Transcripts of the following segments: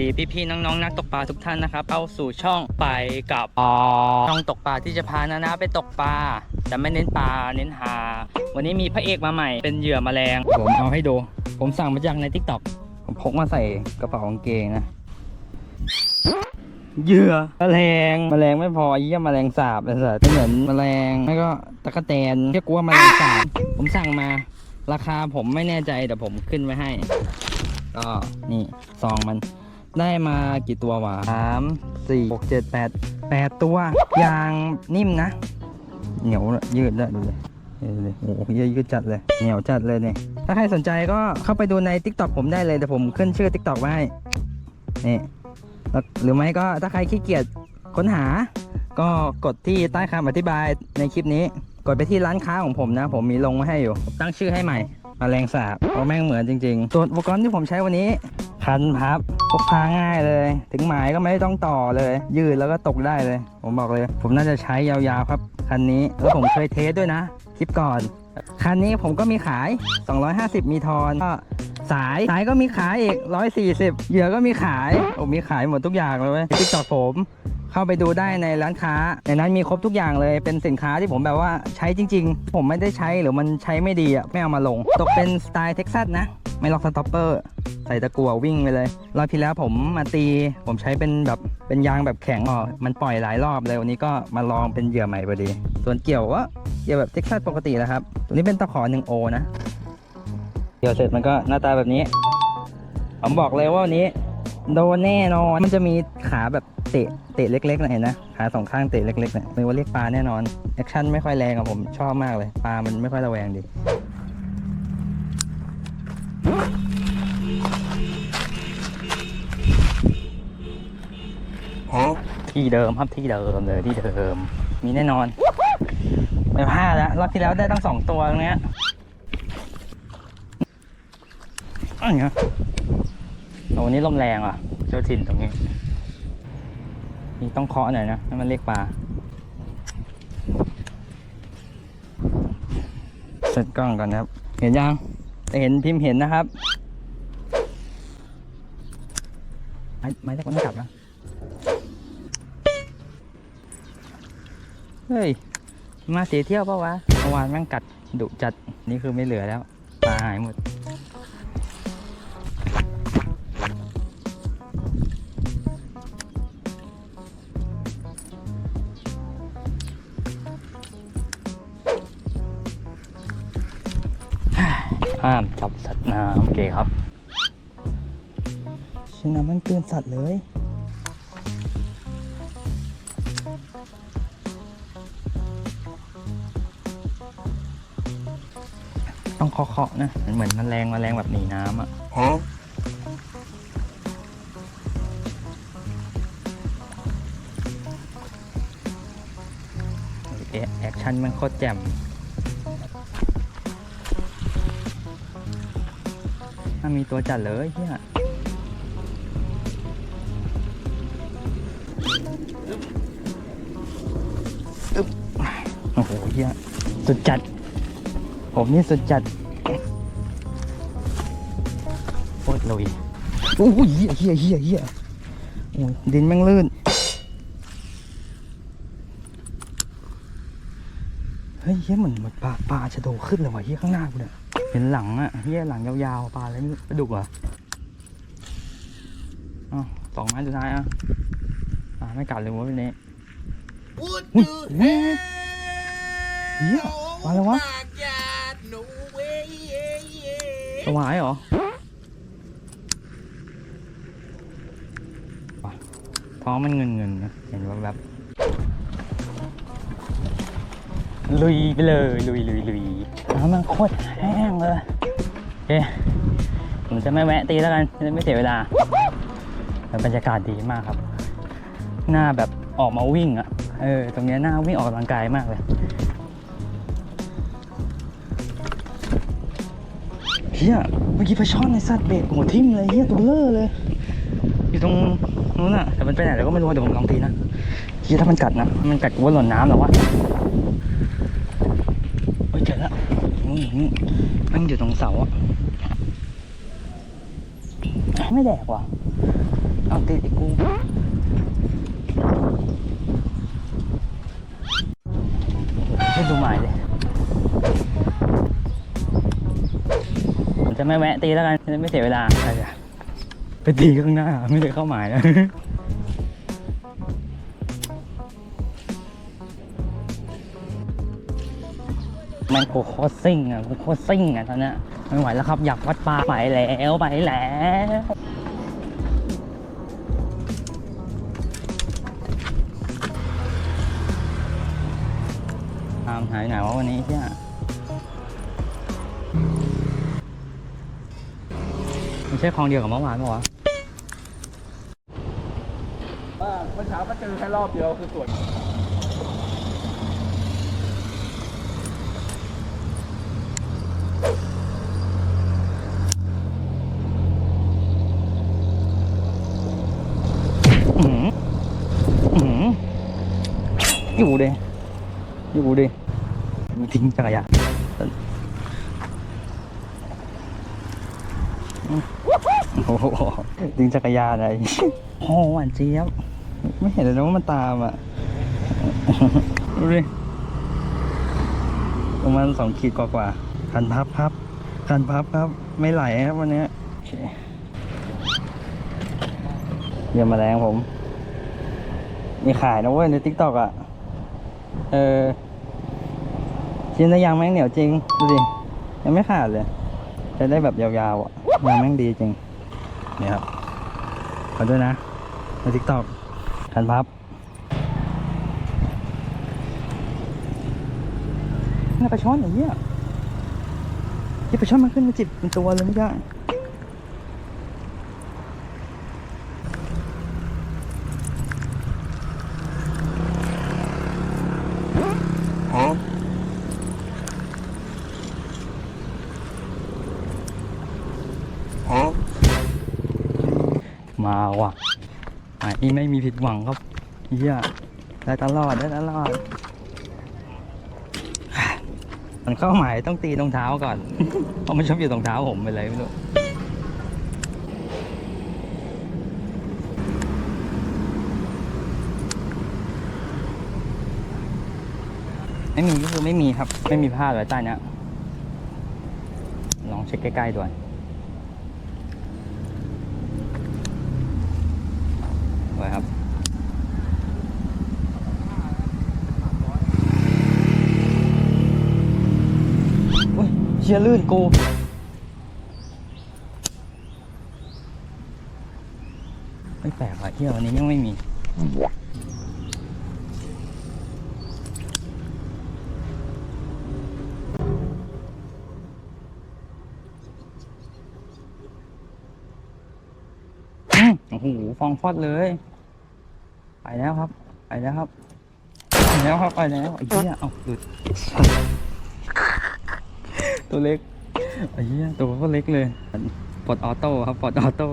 ดีพี่ๆน้องๆนักตกปลาทุกท่านนะครับเข้าสู่ช่องไปกับช่องตกปลาที่จะพานานาไปตกปลาแต่ไม่เน้นปลาเน้นหา วันนี้มีพระเอกมาใหม่ เป็นเหยื่อแมลงผมเอาให้ดู ผมสั่งมาจากในทิกตอกผมพกมาใส่กระเป๋ากางเกงนะเหยื่อแมลงแมลงไม่พอเยี่ยมแมลงสาบเลยสิเป็นเหมือนแมลงไม่ก็ตะกะแตนเรียกว่าแมลงสาบผมสั่งมา ราคาผมไม่แน่ใจแต่ผมขึ้นไว้ให้ก็นี่ซองมัน ได้มากี่ตัววะสามสี่หกเจ็ดแปดแปดตัว ยางนิ่มนะ เหนียวยืดเลยดูเลยโอ้โหยืดยืดจัดเลย เหนียวจัดเลยเนี่ย ถ้าใครสนใจก็เข้าไปดูใน t ิ k t o k ผมได้เลยแต่ผมขึ้นชื่อ t ิ k t o k ไว้นี่หรือไม่ก็ถ้าใครขี้เกียจค้นหา ก็กดที่ใต้คำอธิบายในคลิปนี้ กดไปที่ร้านค้าของผมนะ ผมมีลงไว้ให้อยู่ ตั้งชื่อให้ใหม่ แมลงสาบเพราะแม่งเหมือนจริงๆส่วนอุปกรณ์ที่ผมใช้วันนี้ คันพับพกพาง่ายเลย ถึงหมายก็ไม่ต้องต่อเลย ยืดแล้วก็ตกได้เลย ผมบอกเลย ผมน่าจะใช้ยาวๆครับ คันนี้แล้วผมเคยเทสด้วยนะ คลิปก่อน คันนี้ผมก็มีขาย 250 มีทอนก็สายสายก็มีขายอีก 140 เหยื่อก็มีขายผมมีขายหมดทุกอย่างเลยเว้ยทิกตอกผม เข้าไปดูได้ในร้านค้า ในนั้นมีครบทุกอย่างเลย เป็นสินค้าที่ผมแบบว่าใช้จริง ๆ ผมไม่ได้ใช้หรือมันใช้ไม่ดีอะไม่เอามาลง ตกเป็นสไตล์เท็กซัสนะ ไม่ล็อกสต็อปเปอร์ใส่ตะกัววิ่งไปเลย รอบที่แล้วผมมาตี ผมใช้เป็นแบบเป็นยางแบบแข็งอ๋อมันปล่อยหลายรอบเลยวันนี้ก็มาลองเป็นเหยื่อใหม่พอดี ส่วนเกี่ยวก็เกี่ยวแบบเท็กซัสปกติแหละครับ ตัวนี้เป็นตะขอ1โอนะเกี่ยวเสร็จมันก็หน้าตาแบบนี้ ผมบอกเลยว่าวันนี้ โดนแน่นอน มันจะมีขาแบบเตะเตะเล็กๆนะเห็นนะขาสองข้างเตะเล็กๆเนี่ยเรียกว่าเรียกปลาแน่นอนแอคชั่นไม่ค่อยแรงอะผมชอบมากเลยปลามันไม่ค่อยระแวงดีที่เดิมครับที่เดิมเลยที่เดิม มีแน่นอนไม่พลาดแล้วรอบที่แล้วได้ตั้งสองตัวตรงเนี้ยอันเนี้ย โอ้นนี้ลมแรงอะ เจ้าถิ่นตรงนี้ นี่ต้องเคาะหน่อยนะให้มันเรียกปลาเซตกล้องก่อนนะครับ เห็นยังเห็นพิมพ์เห็นนะครับ ไม่ไม่ได้คนกลับนะเฮ้ย มาเสียเที่ยวปล่าวะเมื่อวานแม่งกัดดุจัด นี่คือไม่เหลือแล้ว ปลาหายหมด น้ำโอเคครับชินะมันเกินสัตว์เลย ต้องเคาะๆนะมันเหมือนแมลงแมลงแบบหนีน้ำอะเอ๊ะแอคชั่นมันโคตรแจ่มามีตัวจัดเลยเฮียอึ๊บโอ้โหเฮียสุดจัด ผมนี่สุดจัดโคตรลุยโอ้ยเฮียเฮียเฮียเฮียโอ้ยดินแม่งลื่นเฮ้ยเฮียเหมือนหมือนปลาปลาชะโดขึ้นเลยว่ะเฮียข้างหน้ากูเนี่ย เห็นหลังอะเฮียหลังยาวๆปลาอะไรนี่ปลาดุกเหรออ๋อสองไม้สุดท้ายอะอ่าไม่กัดเลยวะวันนี้ What อุ้ย the เฮ้ยเฮีย hell? ปลาอะไรวะ My God, no way, yeah, yeah. สวายเหรอว่ะท้องมันเงินเงินๆนะเห็นว่าแบบ ลุยไปเลยลุยลุยลุยน้ำมันโคตรแห้งเลยโอเคผมจะไม่แวะตีแล้วกันจะไม่เสียเวลาแต่บรรยากาศดีมากครับ หน้าแบบออกมาวิ่งอะเออตรงเนี้ยหน้าวิ่งออกกำลังกายมากเลยเฮียเมื่อกี้ปลาช่อนในสัตว์เบรกหัวทิ่มเลยเฮียตัวเบลอเลย อยู่ตรงนู้นอะแต่มันไปไหนแล้วก็ไม่รู้เดี๋ยวผมลองตีนะเฮียถ้ามันกัดนะ มันกัดกูว่าหล่นน้ำแล้ววะเฮ้ยเจอแล้ว นู่นนู่มันอยู่ตรงเสาอะไม่แดกว่ะ เอาติดอีกกูไม่ดูหมายเลยผมจะไม่แวะตีแล้วกัน จะไม่เสียเวลาไปตีข้างหน้า ไม่ได้เข้าหมายนะ แม่งกูโคซิ่งอะโคซิ่งอะตอนเนี้ยไม่ไหวแล้วครับ อยากวัดปลาไปแล้วไปแล้วตามหายไหนวะวันนี้เที่ยไม่ใช่คลองเดียวกับเมื่อวานปะวะเมื่อเช้าก็เจอแค่รอบเดียวคือสวย อื้อหืออื้อหือ อยู่ดิอยู่ดิมึงทิ้งจักรยานโอ้โหทิ้งจักรยานอะไรโอ้หวานเจี๊ยบไม่เห็นเลยนะว่ามันตามอะดูดิประมาณสองขีดกว่าๆคันพับพับคันพับครับ ไม่ไหลครับวันเนี้ยโอเคเยี่ยมแมาแรงผม มีขายนะเว้ยในทิกตอกอะ เออชิ้นละยางแม่งเหนียวจริง ดูดิ ยังไม่ขาดเลยใช้ได้แบบยาวๆอะยางแม่งดีจริง นี่ครับ ขอด้วยนะ ในทิกตอกคันพับนี่ปลาช่อนอย่างเงี้ยที่ปลาช่อนมันขึ้นมาจิบเป็นตัวเลยไม่ได้ มาว่ะอะนี่ไม่มีผิดหวังครับเฮียได้ตลอดได้ตลอดมันเข้าหมายต้องตีตรงเท้าก่อน เพราะมันชอบอยู่ตรงเท้าผมไปเลยไม่รู้ไม่มีก็คือไม่มีครับ ไม่มีพลาดไว้ใต้นี้ลองเช็คใกล้ๆด้วย ไว้ครับอุ้ยเชียลื่นกูไม่แปลกว่ะเที่ยววันนี้ยังไม่มีโอ้โหฟองฟอดเลย แล้วครับ ไปแล้วครับ ไปแล้วครับ ไปแล้วไอ้เหี้ยเอาหลุด ตัวเล็ก ไอ้เหี้ยตัวก็เล็กเลย ปลดออโต้ครับ ปลดออโต้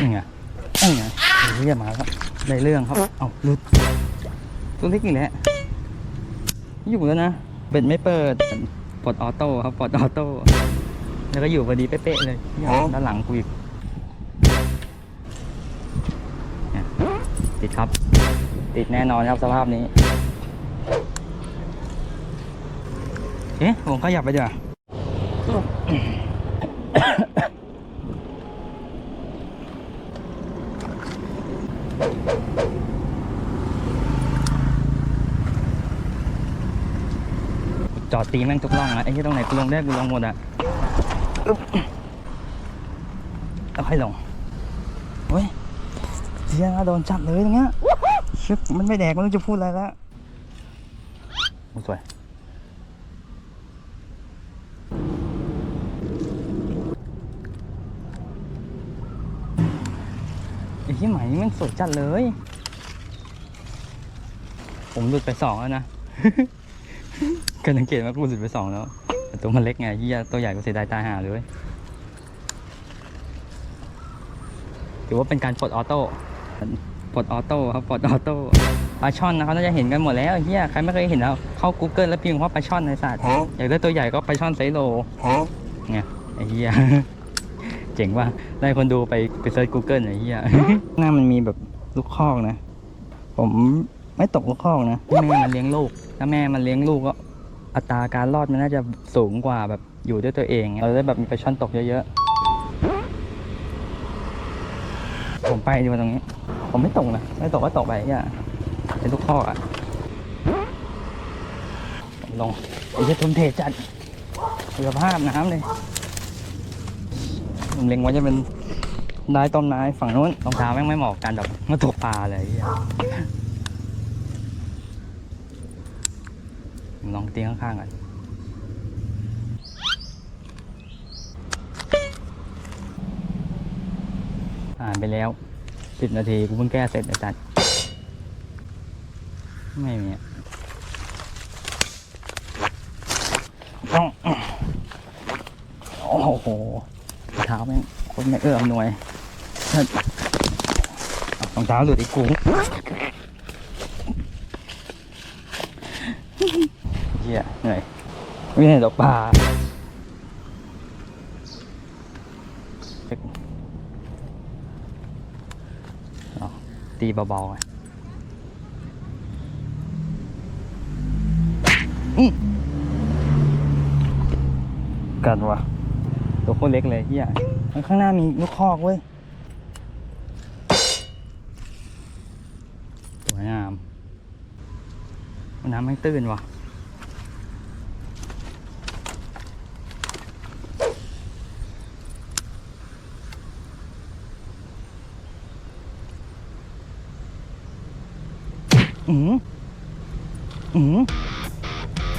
นี่ไงนี่ไงไอ้เหี้ยมาแล้วได้เรื่องครับ เอาหลุด ตัวเล็กอีกแล้วอยู่แล้วนะ เบ็ดไม่เปิด ปลดออโต้ครับ ปลดออโต้แล้วก็อยู่พอดีเป๊ะๆเลยเหี้ยด้านหลังกูอีก ครับ ติดแน่นอนครับสภาพนี้ เอ๊ะผมขยับไปดีกว่าจอดตีแม่งทุกร่องอะไอ้ที่ตรงไหนกูลงได้กูลงหมดอะอึ๊บแล้วค่อยลงเฮ้ย เสียงอะโดนจับเลยตรงเงี้ยชึบมันไม่แดก มันจะพูดอะไรแล้วโอ้สวยไอ้ที่ไหมมันสวยจัดเลย ผมหลุดไปสองแล้วนะก็สังเกตว่ากูหลุดไปสองแล้วแต่ตัวมันเล็กไงยี่ตัวใหญ่ก็เสียดายตายหาเลยเว้ยถือว่าเป็นการปลดออโต้ ปลดออโต้ครับปลดออโต้ปลาช่อนนะเขาน่าจะเห็นกันหมดแล้วเฮียใครไม่เคยเห็นแล้วเข้า Google แล้วพิมพ์ว่าปลาช่อนในสัตว์อยากได้ตัวใหญ่ก็ปลาช่อนไซโลเนี่ยไอ้เหี้ยเจ๋งว่าได้คนดูไปไปเซิร์ช Google ไอ้เหี้ยหน้ามันมีแบบลูกคอกนะ ผมไม่ตกลูกคอกนะแม่มันเลี้ยงลูกถ้าแม่มันเลี้ยงลูกก็อัตราการรอดมันน่าจะสูงกว่าแบบอยู่ด้วยตัวเอง เราได้แบบมีปลาช่อนตกเยอะๆ ผมไปดีกว่าตรงนี้ ผมไม่ตกนะไม่ตกก็ตกไปอะเป็นลูกคออะลงไอ้เจะทุ่มเทจัดคุณภาพน้ำเลย ผมเล็งไว่าจะเป็นได้ต้นไม้ฝั่งนู้นรองเท้าแม่งไม่เหมาะกันแบบมาตกปลาเลยไอ้เหี้ยลองตีข้างๆก่อน ผ่านไปแล้วสิบนาทีกูเพิ่งแก้เสร็จอาจารย์ไม่มีต้องโอ้โหรองเท้าแม่งคนไม่เอื้อมหน่วยรองเท้าหลุดอีกกูเฮียเหนื่อยไม่เหนื่อยดอกปลา ตีเบาๆไงอื้อกันวะตัวโคตรเล็กเลยเฮียข้างหน้ามีลูกคอกเว้ยสวยงามน้ำไม่งตื้นว่ะ อืมอืม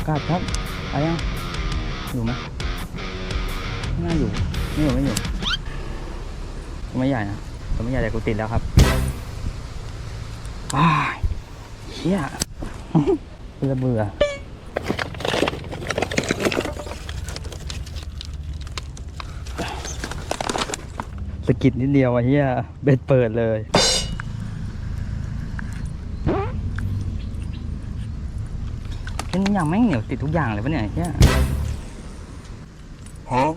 กาดครับไปยังอยู่ไหมไม่น่าอยู่ ไม่อยู่ไม่อยู่ตัวไม่ใหญ่นะตัวไม่ใหญ่แต่กูติดแล้วครับว้ายเฮียเบื่อเบื่อสกิดนิดเดียวอะเฮียเบ็ดเปิดเลย เป็นอย่างแม่งเหนียวติดทุกอย่างเลยปะเนี่ยเฮีย Huh?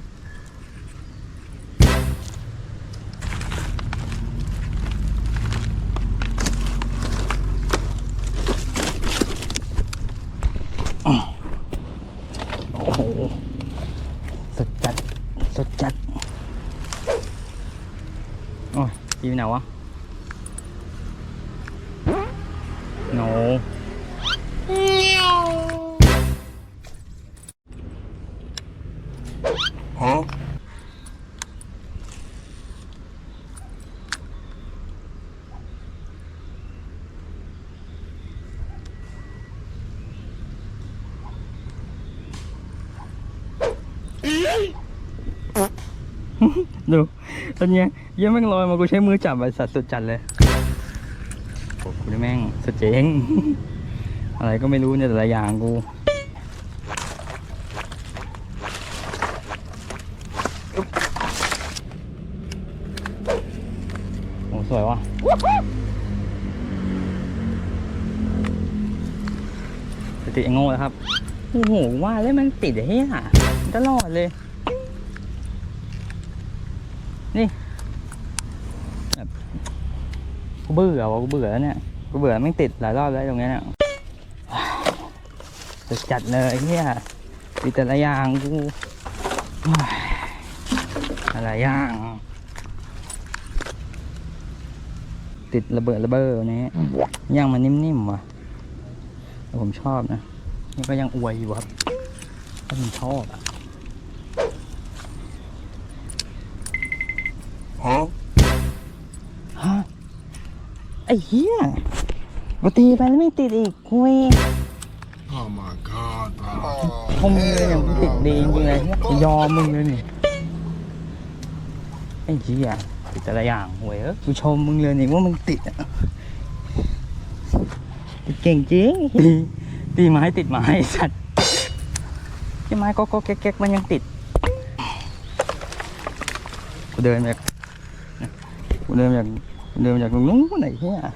โอ้โหสุดจัด สุดจัด โอ้ยตีไปไหนวะ โน Huh? ดูตอนเนี้ยเยี่ยแม่งลอยมากูใช้มือจับไอสัตว์สุดจัดเลยโอ้กูนี่แม่งสุดเจ๋ง อะไรก็ไม่รู้เนี่ยแต่ละอย่างกูโอ้สวยว่ะติดไอ้โง่แล้วครับ โอ้โหว่าแล้วมันติดไอ้เหี้ย ตลอดเลย นี่แบบกูเบื่อวะกูเบื่อแล้วเนี่ยกูเบื่อไม่ติดหลายรอบแล้วตรงเนี้ยเนี่ยจะจัดเลยเฮียติดแต่ละอย่างกูอะไรอย่าง ติดระเบิดระเบ้อนนี้ย่างมันนิ่มๆว่ะแต่ผมชอบนะนี่ก็ยังอวยอยู่ครับก็ผมชอบอะ ไอ้เหี้ยกูตีไปแล้วไม่ติดอีกคุย Oh my god, bro. ชมมึงเลยเนี่ยมึงติดดีจริงๆเลยยอมมึงเลยนี่ไอ้เหี้ยติดแต่ละอย่างหวยเอ้ยกูชมมึงเลยนี่ว่ามึงติดอะติดเก่งจริงตีตีไม้ติดไม้ไอ้สัตว์ที่ไม้ก็ก็แก๊กๆมันยังติดกูเดินแบบกูเดินจากกู เดินจากตรงนู้นไหนเนี่ยฮะ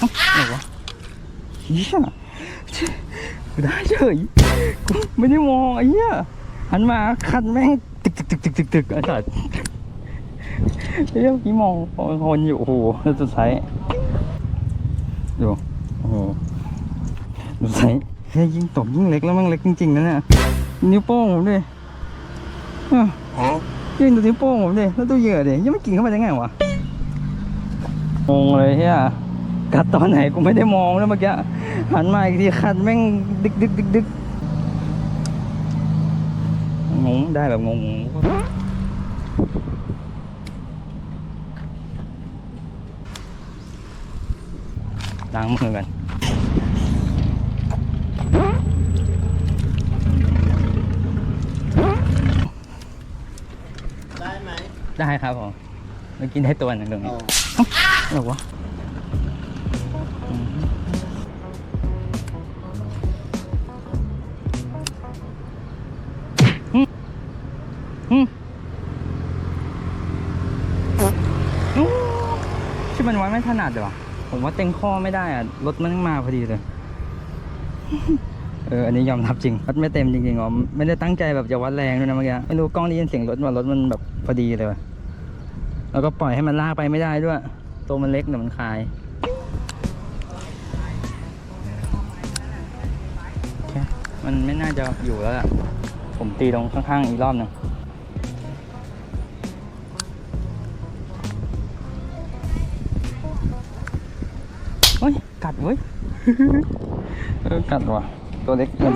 อะไรวะเยี่ยกูได้เฉยกูไม่ได้มองไอ้เหี้ยหันมาคันแม่งตึกตึกตึกตึกตึกตึกไอ้สัส เฮ้ยเมื่อกี้มองมองคนอยู่โอ้โหแล้วสุดท้ายดูโอ้โหสุดท้ายเฮ้ยยิ่งตกยิ่งเล็กแล้วม่งเล็กจริงๆนะเนี่ยนิ้วโป้งผมดิยิ่งดูนิ้วโป้งผมดิแล้วตัวเหยื่อดิยังไม่กินเข้าไปได้ไงวะงงเลยเฮียกัดตอนไหนกูไม่ได้มองแล้วเมื่อกี้หันมาอีกทีคันแม่งดึกดึกดึกดึกงงได้แบบงง ล้างมือกันได้ไหมได้ครับผมเมื่อกี้ได้ตัวหนึ่งตรงนี้อ๋อะไรวะอืมอืมอืมที่มันไว้ไม่ถนัดเลยวะ ผมว่าเต็งข้อไม่ได้อะรถมันมาพอดีเลย เออ อันนี้ยอมรับจริงวัดไม่เต็มจริงๆอ๋อไม่ได้ตั้งใจแบบจะวัดแรงด้วยนะเมื่อกี้ไม่รู้กล้องได้ยินเสียงรถว่ารถมันแบบพอดีเลยว่ะแล้วก็ปล่อยให้มันลากไปไม่ได้ด้วย ตัวมันเล็กเดี๋ยวมันคายโอเคมันไม่น่าจะอยู่แล้วล่ะ ผมตีตรงข้างๆอีกรอบหนึ่ง กัดเว้ยเออกัดว่ะ ตัวเล็กมัน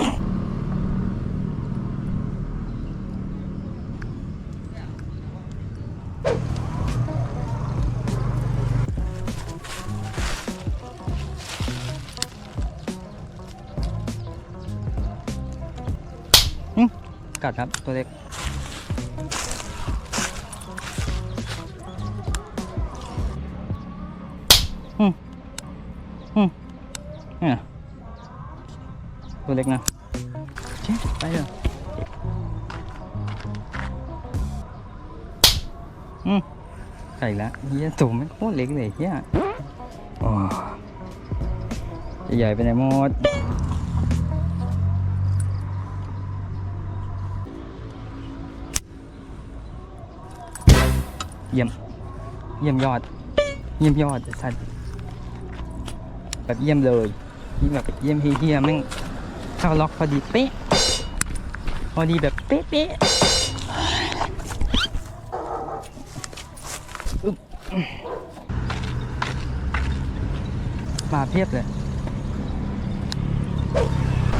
อืมกัดครับ ตัวเล็ก เฮียตัวไม่โคตรเล็กเลยเฮียใหญ่ไปไหนหมดเยี่ยม เยี่ยมยอด เยี่ยมยอดสัตว์แบบเยี่ยมเลยยิ่แบบเยี่ยมเฮียแม่งเข้าล็อกพอดีเป๊ะ พอดีแบบเป๊ะเป๊ะ มาเพียบเลย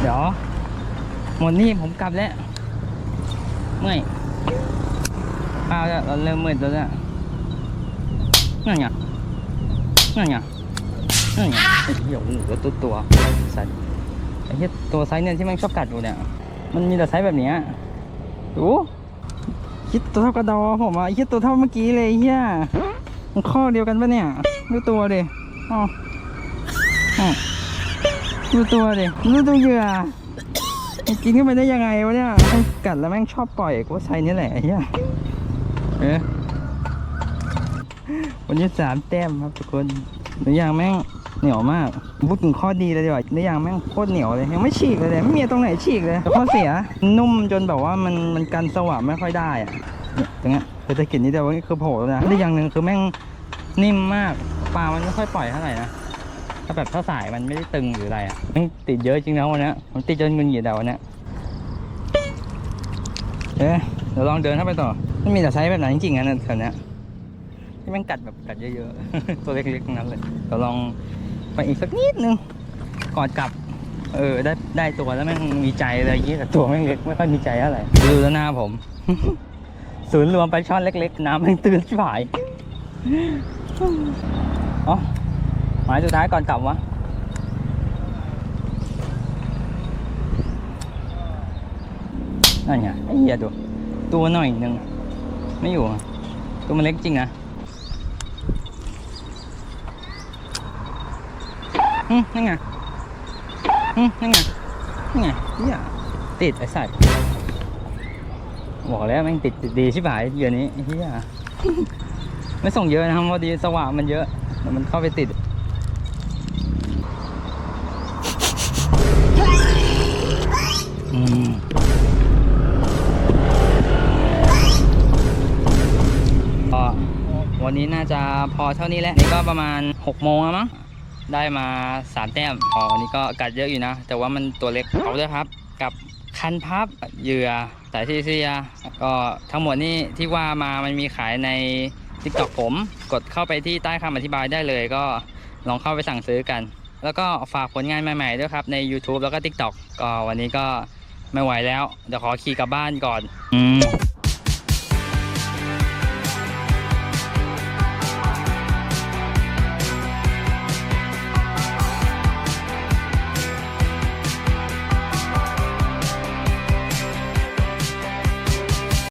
เดี๋ยวหมดนี่ผมกลับแล้วเมื่อยข้าแล้วเราเริ่มมืดแล้วเนี่ยนั่นไงนั่นไงนั่นไงไอ้เหี้ยหแล้วตัวตัวสัตว์ไอ้เหี้ยตัวไซส์เนี่ยที่มันชอบกัดอยู่เนี่ย มันมีแต่ไซส์แบบเนี้ยดูคิดตัวเท่ากระดอผมอะอ้คิดตัวเท่าเมื่อกี้เลยเหี้ยมันข้อเดียวกันปะเนี่ย ดูตัวดิอ๋ออ๋อ ดูตัวดิดูตัวเหยื่อกินเข้าไปได้ยังไงวะเนี่ยกัดแล้วแม่งชอบปล่อยกูว่าไซส์นี้แหละไอ้เหี้ยเอ๊ะวันนี้สามแต้มครับทุกคนเนื้อย่างแม่งเหนียวมากพูดถึงข้อดีเลยดีกว่าเนื้อย่างแม่งโคตรเหนียวเลยยังไม่ฉีกเลยเลยไม่มีตรงไหนฉีกเลยแต่ข้อเสียนุ่มจนแบบว่ามันมันกันสว่างไม่ค่อยได้อะเนี่ยตรงเนี้ยคือตะกินนิดเดียวนี่คือโผล่แล้วนะได้อย่างหนึ่งคือแม่งนิ่มมากปลามันไม่ค่อยปล่อยเท่าไหร่นะ ถ้าแบบถ้าสายมันไม่ได้ตึงหรืออะไรอะมันติดเยอะจริงนะวันนี้ยผมติดจนเงินเหยียดแต่วันนี้เอ๊ะเดี๋ยวลองเดินเข้าไปต่อ มันมีแต่ไซส์แบบไหนจริงๆนะแถวนี้ที่ม่งกัดแบบกัดเยอะๆ ตัวเล็กๆทั้งนั้นเลยเดี๋ยวลองไปอีกสักนิดนึง ก่อนกลับ เออได้ได้ตัวแล้วแม่งมีใจเลยยี่แต่ตัวแม่งเล็กไม่ค่อยมีใจเท่าไรดูแล้วหน้าผม ศูนย์รวมไปลาช่อนเล็ก ๆ น้ำแม่งตื้นชิบหายอ๋อ มายสุดท้ายก่อนกลับวะนั่นไงไอ้เหี้ยดูตัวหน่อยหนึงไม่อยู่อะตัวมันเล็กจริงนะอืมนั่นไงอืมนั่นไงนั่นไงเหี้ยติดไอ้สัตว์บอกแล้วแม่งติดติดดีชิบหายเดือนนี้เหี้ยไม่ส่งเยอะนะครับพอดีสว่างมันเยอะ มันเข้าไปติด อืม ก็วันนี้น่าจะพอเท่านี้แหละนี่ก็ประมาณ 6 โมงแล้วมั้งได้มา3แต้มอ๋อวันนี้ก็กัดเยอะอยู่นะ แต่ว่ามันตัวเล็กเอาด้วยครับ กับคันพับเหยื่อสายทีเซียก็ทั้งหมดนี่ที่ว่ามามันมีขายใน TikTok ผม กดเข้าไปที่ใต้คำอธิบายได้เลยก็ลองเข้าไปสั่งซื้อกัน แล้วก็ฝากผลงานใหม่ๆด้วยครับ ใน YouTube แล้วก็ TikTok ก็วันนี้ก็ ไม่ไหวแล้ว เดี๋ยวขอขี่กลับบ้านก่อน อืม